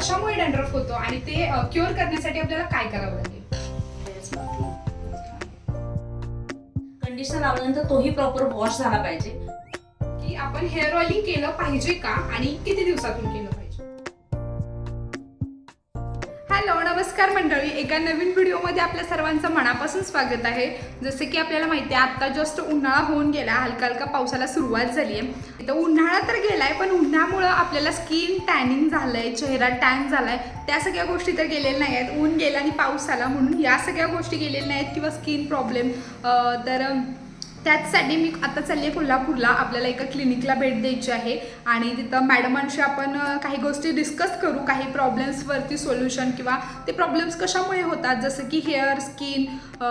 कशामुळे डॅन्ड्रफ होतो आणि ते क्युअर करण्यासाठी आपल्याला काय करावं लागेल? कंडिशनर लावल्यानंतर तोही प्रॉपर वॉश झाला पाहिजे. की आपण हेअर ऑइलिंग केलं पाहिजे का? आणि किती दिवसातून केलं? हॅलो नमस्कार मंडळी. एका नवीन व्हिडिओमध्ये आपल्या सर्वांचं मनापासून स्वागत आहे. जसं की आपल्याला माहिती आहे आत्ता जस्ट उन्हाळा होऊन गेला. हलका हलका पावसाला सुरुवात झाली आहे. तर उन्हाळा तर गेलाय पण उन्हामुळं आपल्याला स्किन टॅनिंग झालंय चेहरा टॅन झालाय. त्या सगळ्या गोष्टी तर गेलेल्या नाही आहेत. ऊन गेला आणि पाऊस आला म्हणून या सगळ्या गोष्टी गेलेल्या नाहीत किंवा स्किन प्रॉब्लेम तर त्याचसाठी मी आता चालली आहे कोल्हापूरला. आपल्याला एका क्लिनिकला भेट द्यायची आहे. आणि तिथं मॅडमांशी आपण काही गोष्टी डिस्कस करू. काही प्रॉब्लेम्सवरती सोल्युशन किंवा ते प्रॉब्लेम्स कशामुळे होतात? जसं की हेअर स्किन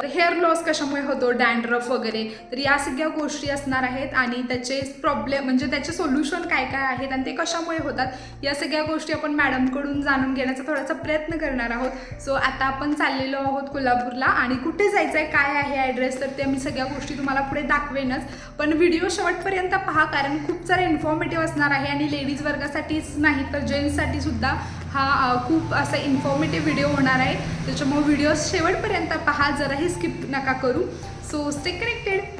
हेअर लॉस कशामुळे होतो? डॅन्ड्रफ वगैरे. तर या सगळ्या गोष्टी असणार आहेत. आणि त्याचे प्रॉब्लेम म्हणजे त्याचे सोल्युशन काय काय आहेत आणि ते कशामुळे होतात? या सगळ्या गोष्टी आपण मॅडमकडून जाणून घेण्याचा थोडासा प्रयत्न करणार आहोत. सो आता आपण चाललेलो आहोत कोल्हापूरला. आणि कुठे जायचं आहे काय आहे ॲड्रेस तर ते मी सगळ्या गोष्टी तुम्हाला पुढे दाखवेनच. पण व्हिडिओ शेवटपर्यंत पहा कारण खूप सारे इन्फॉर्मेटिव्ह असणार आहे आणि लेडीज वर्गासाठीच नाही तर जेंट्ससाठी सुद्धा हा खूप असा इन्फॉर्मेटिव्ह व्हिडिओ होणार आहे. त्याच्यामुळे व्हिडिओ शेवटपर्यंत पहा जराही स्किप नका करू. सो स्टे कनेक्टेड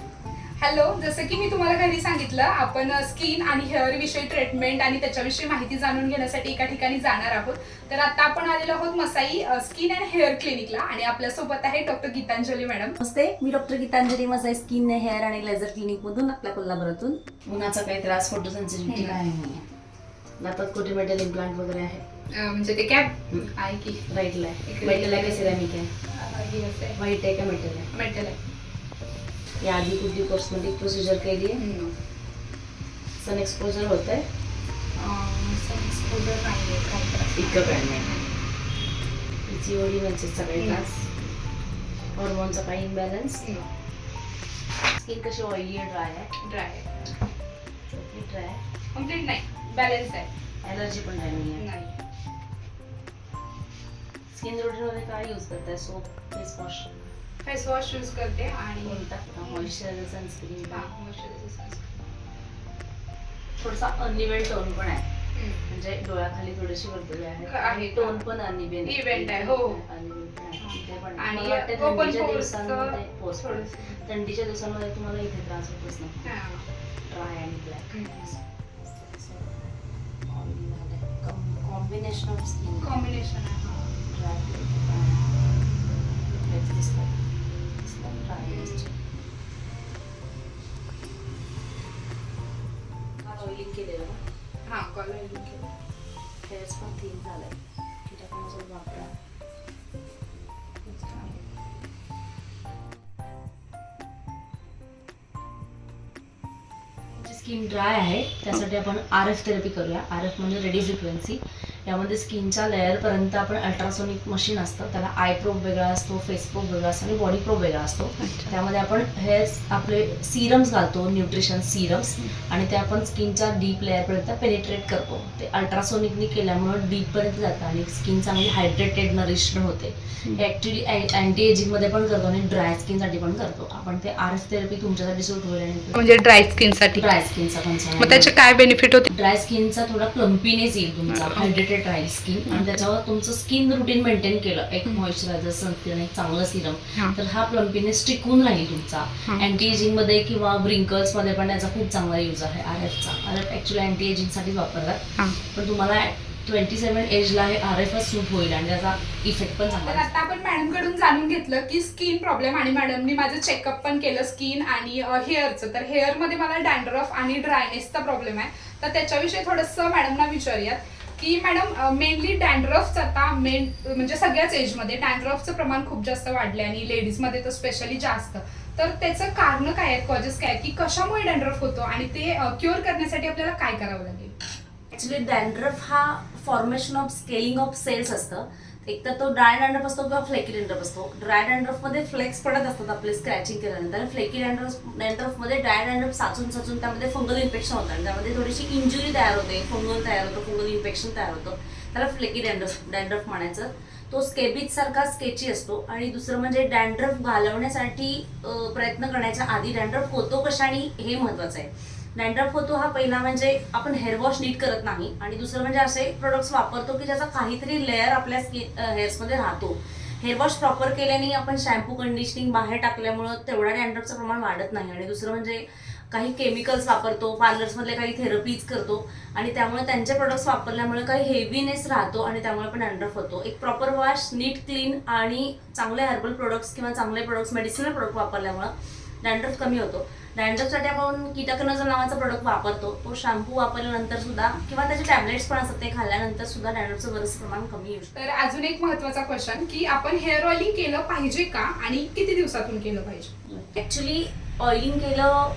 हॅलो जसं की मी तुम्हाला घरी सांगितलं आपण स्किन आणि हेअर विषयी ट्रीटमेंट आणि त्याच्याविषयी माहिती जाणून घेण्यासाठी एका ठिकाणी जाणार आहोत. तर आता आपण आलेलो आहोत मसाई स्किन अँड हेअर क्लिनिकला आणि आपल्यासोबत आहे डॉक्टर गीतांजली मॅडम नमस्ते मी doctor Geetanjali Masai skin hair आणि लेझर क्लिनिक मधून आपल्या कोल्हापुरातून. उन्हाचा काही त्रास फोटो सेन्सिटिव्हिटी. काय नाही दातात कोटी मेटल इम्प्लांट वगैरे आहे? म्हणजे ते कॅब हम्म. आहे की? राईटला आहे. मेटल आहे का सिरामिक आहे? व्हाईट आहे. का मेटल आहे? मेटल आहे. या आधी कुठली कॉस्मेटिक प्रोसिजर केली आहे. सन एक्सपोजर होत आहे अं, sunscreen नाहीये, काही त्रास नाही. इतकं काय नाही. तिची ओढी म्हणजे सगळे. त्रास हॉर्मोनचा काही इम्बॅलन्स. स्किन कशी ऑइली ड्राय आहे? ड्राय आहे. ड्राय आहे? कंप्लीट नाही. बॅलन्स आहे. ॲलर्जी पण नाही आहे नाही. स्किन रुटीनमध्ये काय यूज करताय? Soap face wash face wash use करते आणि कोणता? Moisturiser sunscreen. थोडासा अनइव्हन टोन पण आहे. म्हणजे डोळ्याखाली थोडीशी वर्तुळे आहे? टोन पण अनइव्हन Event आहे, हो. आणि थंडीच्या दिवसांमध्ये. थंडीच्या दिवसांमध्ये तुम्हाला इथे त्रास होतच नाही. ड्राय आणि black. Combination of skin combination आहे हा. ऑइलिंग स्किन ड्राय आहे त्यासाठी आपण आर एफ थेरपी करूया. आर एफ म्हणजे रेडी फ्रिक्वेन्सी यामध्ये स्किनच्या लेअरपर्यंत आपण अल्ट्रासोनिक मशीन असतं त्याला आय प्रोब वेगळा असतो फेस प्रोब वेगळा असतो आणि बॉडी प्रोब वेगळा असतो. त्यामध्ये आपण हेअर्स आपले सिरम्स घालतो न्यूट्रिशन सिरम्स आणि ते आपण स्किनच्या डीप लेअरपर्यंत पेनिट्रेट करतो. ते अल्ट्रासोनिकनी केल्यामुळं डीपपर्यंत जातं आणि स्किन चांगली हायड्रेटेड नरिश्ड होते. हे ॲक्च्युली अँटी एजिंगमध्ये पण करतो आणि ड्राय स्किनसाठी पण करतो. आपण ते आर एफ थेरपी तुमच्यासाठी सूट होईल आणि म्हणजे ड्राय स्किनसाठी ड्राय स्किनचा कन्सर्न त्याचे काय बेनिफिट होते? ड्राय स्किनचा थोडा प्लम्पीनेस येईल तुमचा हा. हायड्रेटेड राहील स्किन आणि त्याच्यावर तुमचं स्किन रुटीन मेंटेन केलं एक. मॉइश्चरायझर सनस्क्रीन एक चांगलं सिरम हा. तर हा प्लम्पीनेस टिकून राहील तुमचा. अँटी एजिंगमध्ये किंवा wrinkles मध्ये पण याचा खूप चांगला यूज आहे आर एफचा आर एफ ऍक्च्युली अँटी एजिंगसाठी वापरतात. पण तुम्हाला ट्वेंटी सेव्हन एजला हे आर एफच सूट होईल आणि त्याचा इफेक्ट पण चांगला आहे. आता आपण मॅडमकडून जाणून घेतलं की स्किन प्रॉब्लेम आणि मॅडमनी माझं चेकअप पण केलं स्किन आणि हेअरचं तर हेअरमध्ये मला डॅन्ड्रफ आणि ड्रायनेसचा प्रॉब्लेम आहे तर त्याच्याविषयी थोडंसं मॅडमना विचारूयात की मॅडम मेनली डॅन्ड्रफचं आता मेन म्हणजे सगळ्याच एजमध्ये डॅन्ड्रफचं प्रमाण खूप जास्त वाढले आणि लेडीजमध्ये तर स्पेशली जास्त. तर त्याचं कारण काय आहेत? कॉजेस काय की कशामुळे डॅन्ड्रफ होतो आणि ते क्युअर करण्यासाठी आपल्याला काय करावं लागेल? ऍक्च्युली डॅन्ड्रफ हा formation of scaling of cells असतं. एक तर तो ड्राय डँड्रफ असतो किंवा फ्लेकी डँड्रफ असतो. ड्राय डॅन्ड्रफमध्ये फ्लेक्स पडत असतात आपले स्क्रॅचिंग केल्यानंतर. फ्लेकी डँड्रफ डॅन्ड्रफमध्ये ड्राय डँड्रफ साचून साचून त्यामध्ये फंगल इन्फेक्शन होतं आणि त्यामध्ये थोडीशी इंजुरी तयार होते. फंगल तयार होतं फंगल इन्फेक्शन तयार होतं. त्याला फ्लेकी डँड्रफ डँड्रफ म्हणायचं. तो स्केबीज सारखा स्केची असतो. आणि दुसरं म्हणजे डँड्रफ घालवण्यासाठी प्रयत्न करण्याच्या आधी डँड्रफ होतो कशाने हे महत्वाचं आहे. डँड्रफ होतो हा पहिला म्हणजे आपण हेअर वॉश नीट करत नाही. आणि दुसरं म्हणजे असे प्रोडक्ट्स वापरतो की ज्याचा काहीतरी लेअर आपल्या स्किन हेअर्समध्ये राहतो. हेअर वॉश प्रॉपर केल्याने आपण शॅम्पू कंडिशनिंग बाहेर टाकल्यामुळं तेवढा डँड्रफचं प्रमाण वाढत नाही. आणि दुसरं म्हणजे काही केमिकल्स वापरतो पार्लर्समधले काही थेरपीज करतो. आणि त्यामुळे त्यांचे प्रोडक्ट्स वापरल्यामुळे काही हेवीनेस राहतो आणि त्यामुळे पण अँड्रफ होतो. एक प्रॉपर वॉश नीट क्लीन आणि चांगले हर्बल प्रोडक्ट्स किंवा चांगले प्रोडक्ट्स मेडिसिनल प्रोडक्ट वापरल्यामुळं डँड्रफ कमी होतो. डॅन्ड्रफसाठी आपण कीटकनाशक नावाचा प्रोडक्ट वापरतो. तो शॅम्पू वापरल्यानंतर सुद्धा किंवा त्याचे टॅबलेट्स पण असतात ते खाल्ल्यानंतर सुद्धा डॅन्ड्रफचं बरंचसं प्रमाण कमी येऊ शकतं. तर अजून एक महत्त्वाचा क्वेश्चन की आपण हेअर ऑइलिंग केलं पाहिजे का आणि किती दिवसातून केलं पाहिजे? ॲक्च्युली ऑइलिंग केलं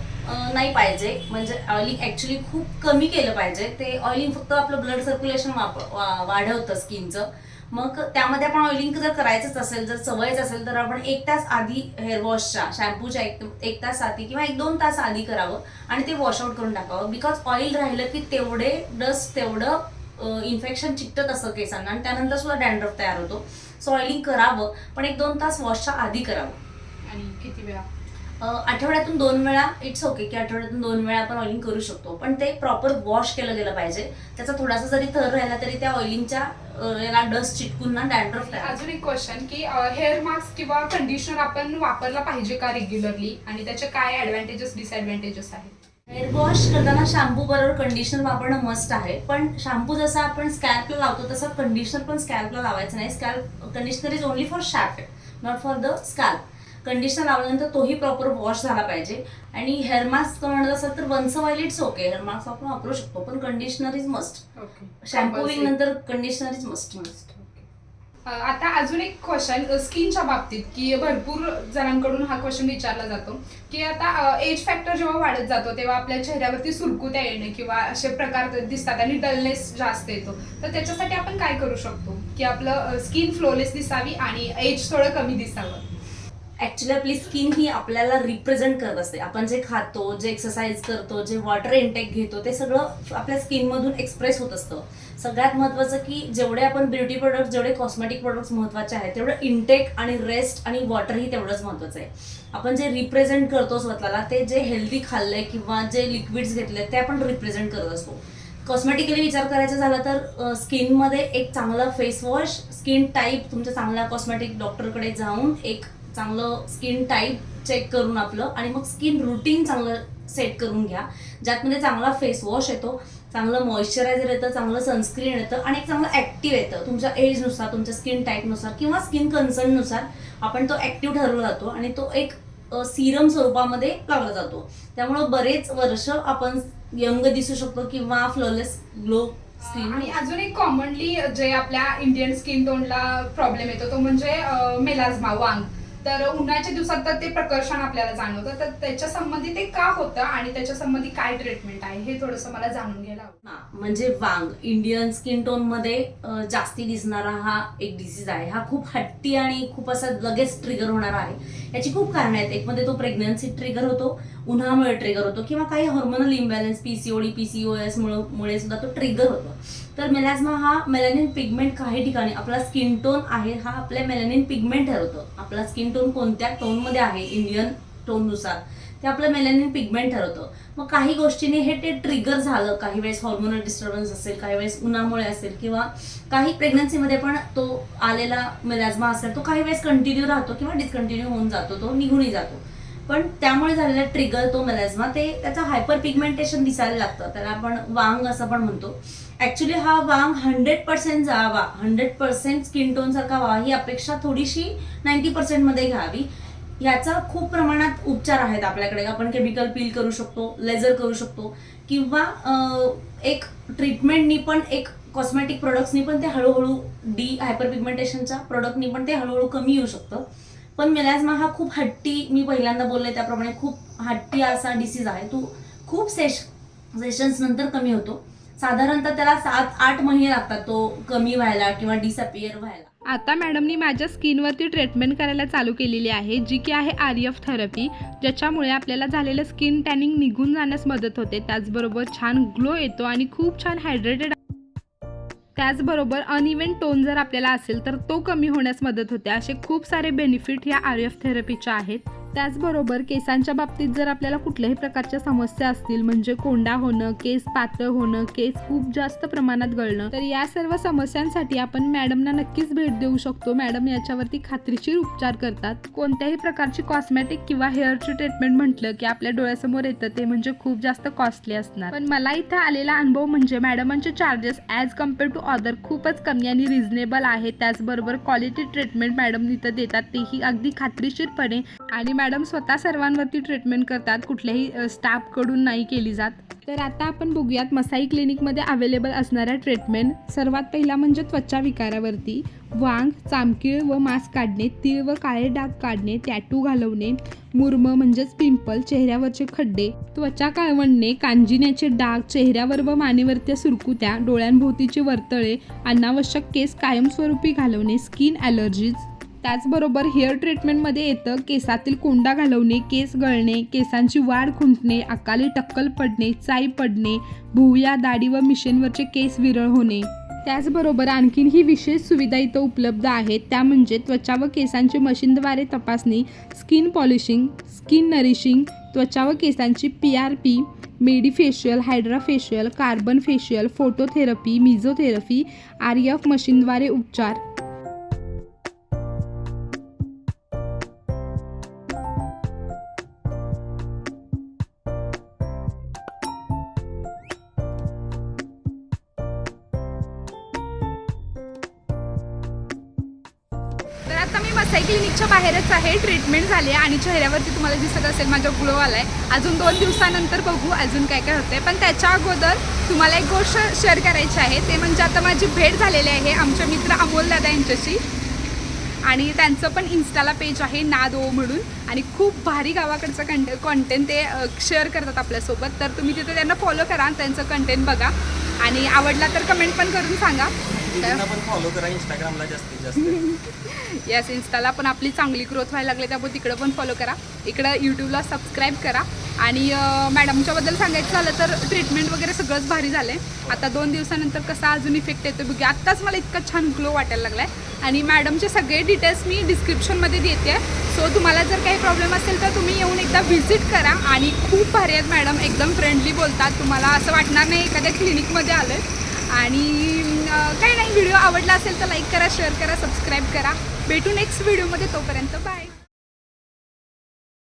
नाही पाहिजे. म्हणजे ऑइलिंग ॲक्च्युली खूप कमी केलं पाहिजे. ते ऑइलिंग फक्त आपलं ब्लड सर्क्युलेशन वाढवतं स्किनचं मग त्यामध्ये आपण ऑइलिंग जर करायचंच असेल जर सवयच असेल तर आपण एक तास आधी हेअर वॉशच्या शॅम्पूच्या एक एक तास आधी किंवा एक दोन तास आधी करावं आणि ते वॉशआउट करून टाकावं. बिकॉज ऑइल राहिलं की तेवढे डस्ट तेवढं इन्फेक्शन चिकटत असतं केसांना आणि त्यानंतर सुद्धा डॅन्ड्रफ तयार होतो. सो ऑइलिंग करावं पण एक दोन तास वॉशच्या आधी करावं. आणि किती वेळा? आठवड्यातून दोन वेळा इट्स ओके की आठवड्यातून दोन वेळा आपण ऑइलिंग करू शकतो. पण ते प्रॉपर वॉश केलं गेलं पाहिजे. त्याचा थोडासा जरी थर राहिला तरी त्या ऑइलिंगच्या याला डस्ट चिटकून ना डॅन्ड्रफ अजून एक क्वेश्चन की हेअर मास्क किंवा कंडिशनर आपण वापरला पाहिजे का रेग्युलरली आणि त्याचे काय ऍडव्हान्टेजेस डिसएडव्हान्टेजेस आहेत? हेअर वॉश करताना शॅम्पू बरोबर कंडिशनर वापरणं मस्ट आहे. पण शॅम्पू जसा आपण स्कॅल्पला लावतो तसं कंडिशनर पण स्कॅल्पला लावायचं नाही. Scalp conditioner is only for shaft not for the scalp conditioner लावल्यानंतर तोही प्रॉपर वॉश झाला पाहिजे. आणि हेअर मास्क म्हणत असेल तर once while it's okay hair mask आपण वापरू शकतो पण कंडिशनर इज मस्ट शॅम्पूविंग नंतर कंडिशनर इज मस्ट आता अजून एक क्वेश्चन स्किनच्या बाबतीत की भरपूर जणांकडून हा क्वेश्चन विचारला जातो की आता एज फॅक्टर जेव्हा वाढत जातो तेव्हा आपल्या चेहऱ्यावरती सुरकुत्या येणे किंवा असे प्रकार दिसतात आणि डलनेस जास्त येतो. तर त्याच्यासाठी आपण काय करू शकतो? की आपलं स्किन फ्लोलेस दिसावी आणि एज थोडं कमी दिसावं. ऍक्च्युली आपली स्किन ही आपल्याला रिप्रेझेंट करत असते. आपण जे खातो जे एक्सरसाइज करतो जे वॉटर इंटेक घेतो ते सगळं आपल्या स्किनमधून एक्सप्रेस होत असतं. सगळ्यात महत्त्वाचं की जेवढे आपण ब्युटी प्रोडक्ट जेवढे कॉस्मेटिक प्रोडक्ट्स महत्त्वाचे आहेत तेवढं इंटेक आणि रेस्ट आणि वॉटरही तेवढंच महत्त्वाचं आहे. आपण जे रिप्रेझेंट करतो स्वतःला ते जे हेल्दी खाल्लंय किंवा जे लिक्विड्स घेतले ते आपण रिप्रेझेंट करत असतो. कॉस्मेटिकली विचार करायचा झाला तर स्किनमध्ये एक चांगला फेस वॉश स्किन टाईप तुमच्या चांगल्या कॉस्मेटिक डॉक्टरकडे जाऊन एक चांगलं स्किन टाईप चेक करून आपलं आणि मग स्किन रुटीन चांगलं सेट करून घ्या. ज्यातमध्ये चांगला फेस वॉश येतो चांगलं मॉइश्चरायझर येतं चांगलं सनस्क्रीन येतं आणि एक चांगलं ॲक्टिव्ह येतं. तुमच्या एजनुसार तुमच्या स्किन टाईपनुसार किंवा स्किन कन्सर्ननुसार आपण तो ॲक्टिव्ह ठरवला जातो आणि तो एक सिरम स्वरूपामध्ये लावला जातो. त्यामुळं बरेच वर्ष आपण यंग दिसू शकतो किंवा फ्लॉलेस ग्लो स्किन आणि अजून एक कॉमनली जे आपल्या इंडियन स्किन टोनला प्रॉब्लेम येतो तो म्हणजे मेलाझ्मा वांग. तर उन्हाळ्याच्या दिवसात तर ते प्रकर्षण आपल्याला जाणवतं. तर त्याच्या संबंधी ते का होतं आणि त्याच्या संबंधी काय ट्रीटमेंट आहे हे थोडंसं मला जाणून घ्यायला आवडेल. हा, म्हणजे वांग इंडियन स्किन टोनमध्ये जास्ती दिसणारा हा एक डिसीज आहे. हा खूप हट्टी आणि खूप असा लगेच ट्रिगर होणारा आहे. याची खूप कारणं आहेत. एक मध्ये तो प्रेग्नन्सी ट्रिगर होतो उन्हामुळे ट्रिगर होतो किंवा काही हॉर्मोनल इम्बॅलन्स पीसीओडी पीसीओएस मुळे सुद्धा तो ट्रिगर होतो. तर मेलाझ्मा हा मेलॅनिन पिगमेंट काही ठिकाणी आपला स्किन टोन आहे हा आपल्या मेलॅनिन पिगमेंट ठरवतो. आपला स्किन टोन कोणत्या टोनमध्ये आहे? इंडियन टोननुसार ते आपलं मेलॅनिन पिगमेंट ठरवतं. मग काही गोष्टींनी हे ते ट्रिगर झालं. काही वेळेस हॉर्मोनल डिस्टर्बन्स असेल काही वेळेस उन्हामुळे असेल किंवा काही प्रेग्नन्सीमध्ये पण तो आलेला मेलाझ्मा असेल तो काही वेळेस कंटिन्यू राहतो किंवा डिस्कंटिन्यू होऊन जातो तो निघूनही जातो. पण त्यामुळे झालेला ट्रिगर तो मेलाझ्मा ते त्याचं हायपर पिगमेंटेशन दिसायला लागतं. त्याला आपण वांग असं पण म्हणतो. ऍक्च्युली हा वांग हंड्रेड पर्सेंट जावा. हंड्रेड पर्सेंट स्किन टोन सारखा व्हावा ही अपेक्षा थोडीशी नाईन्टी पर्सेंटमध्ये घ्यावी. याचा खूप प्रमाणात उपचार आहेत आपल्याकडे. आपण केमिकल पील करू शकतो लेझर करू शकतो. किंवा एक ट्रीटमेंटनी पण एक कॉस्मेटिक प्रोडक्ट्सनी पण ते हळूहळू डी हायपर पिगमेंटेशनच्या प्रोडक्टनी पण ते हळूहळू कमी येऊ शकतं. पण मेलॅझमा हा खूप हट्टी मी पहिल्यांदा बोलले त्याप्रमाणे खूप हट्टी असा डिसीज आहे. तो खूप सेश सेशन्स नंतर कमी होतो. साधारणतः त्याला सात आठ महिने लागतात तो कमी व्हायला किंवा डिसअपिअर व्हायला. आता मॅडमनी माझ्या स्किनवरती ट्रीटमेंट करायला चालू केलेली आहे जी की आहे आर एफ थेरपी ज्याच्यामुळे आपल्याला झालेलं स्किन टॅनिंग निघून जाण्यास मदत होते. त्याचबरोबर छान ग्लो येतो आणि खूप छान हायड्रेटेड त्याचबरोबर अनइव्हन टोन जर आपल्याला असेल तर तो कमी होण्यास मदत होते. असे खूप सारे बेनिफिट या आर एफ थेरपीच्या आहेत. त्याचबरोबर केसांच्या बाबतीत जर आपल्याला कुठल्याही प्रकारच्या समस्या असतील म्हणजे कोंडा होणं केस पातळ होणं केस खूप जास्त प्रमाणात गळणं तर या सर्व समस्यांसाठी आपण मॅडमना नक्कीच भेट देऊ शकतो. मॅडम याच्यावरती खात्रीशीर उपचार करतात. कोणत्याही प्रकारची कॉस्मॅटिक किंवा हेअरची ट्रीटमेंट म्हटलं की आपल्या डोळ्यासमोर येतं ते म्हणजे खूप जास्त कॉस्टली असणार. पण मला इथं आलेला अनुभव म्हणजे मॅडमांचे charges as compare to other खूपच कमी आणि रिझनेबल आहे. त्याचबरोबर क्वालिटी ट्रीटमेंट मॅडम इथं देतात. तेही अगदी खात्रीशीरपणे आणि मॅडम स्वतः सर्वांवरती ट्रीटमेंट करतात कुठल्याही स्टाफकडून नाही केली जात. तर आता आपण बघूयात मसाई क्लिनिकमध्ये अवेलेबल असणाऱ्या ट्रीटमेंट सर्वात पहिला म्हणजे त्वचा विकारावरती. वांग चामकीळ व मास्क काढणे तीळ व काळे डाग काढणे टॅटू घालवणे मुर्म म्हणजेच पिंपल चेहऱ्यावरचे खड्डे त्वचा काळवणणे कांजिण्याचे डाग चेहऱ्यावर व मानेवरच्या सुरकुत्या डोळ्यांभोवतीचे वर्तळे अनावश्यक केस कायमस्वरूपी घालवणे स्किन ॲलर्जीज त्याचबरोबर हेअर ट्रीटमेंटमध्ये येतं केसातील कोंडा घालवणे केस गळणे केसांची वाढ खुंटणे अकाली टक्कल पडणे चाई पडणे भुवया दाढी व मिशेनवरचे केस विरळ होणे. त्याचबरोबर आणखीन ही विशेष सुविधा इथं उपलब्ध आहेत. त्या म्हणजे त्वचा व केसांची मशीनद्वारे तपासणी स्किन पॉलिशिंग स्किन नरिशिंग त्वचा व केसांची P R P medifacial hydrafacial carbon facial phototherapy mesotherapy R F मशीनद्वारे उपचार. तर आता मी मसाई क्लिनिकच्या बाहेरच आहे ट्रीटमेंट झाली आहे आणि चेहऱ्यावरती तुम्हाला दिसत असेल माझा ग्लो आलाय. अजून दोन दिवसानंतर बघू अजून काय काय होतंय. पण त्याच्या अगोदर तुम्हाला एक गोष्ट शेअर करायची आहे. ते म्हणजे आता माझी भेट झालेली आहे आमचे मित्र अमोल दादा यांच्याशी. आणि त्यांचं पण इन्स्टाला पेज आहे नादो म्हणून. आणि खूप भारी गावाकडचं कंट कॉन्टेंट ते शेअर करतात आपल्यासोबत. तर तुम्ही तिथे त्यांना फॉलो करा त्यांचं कंटेंट बघा. आणि आवडला तर कमेंट पण करून सांगा. दीदींना पण फॉलो करा इंस्टाग्रामला जास्तीत जास्त. येस इन्स्टाला पण आपली चांगली ग्रोथ व्हायला लागली त्यामुळे तिकडं पण फॉलो करा. इकडं यूट्यूबला सबस्क्राईब करा. आणि मॅडमच्याबद्दल सांगायचं झालं तर ट्रीटमेंट वगैरे सगळंच भारी झालं आहे आता दोन दिवसानंतर कसा अजून इफेक्ट येतो बघूया. आत्ताच मला इतका छान ग्लो वाटायला लागला आहे आणि मॅडमचे सगळे डिटेल्स मी डिस्क्रिप्शनमध्ये देते सो तुम्हाला जर काही प्रॉब्लेम असेल तर तुम्ही येऊन एकदा व्हिजिट करा. आणि खूप भारी आहेत मॅडम एकदम फ्रेंडली बोलतात. तुम्हाला असं वाटणार नाही एखाद्या क्लिनिकमध्ये आलं आणि काही नाही व्हिडिओ आवडला असेल तर लाईक करा शेअर करा सबस्क्राईब करा. भेटू नेक्स्ट व्हिडिओमध्ये तोपर्यंत बाय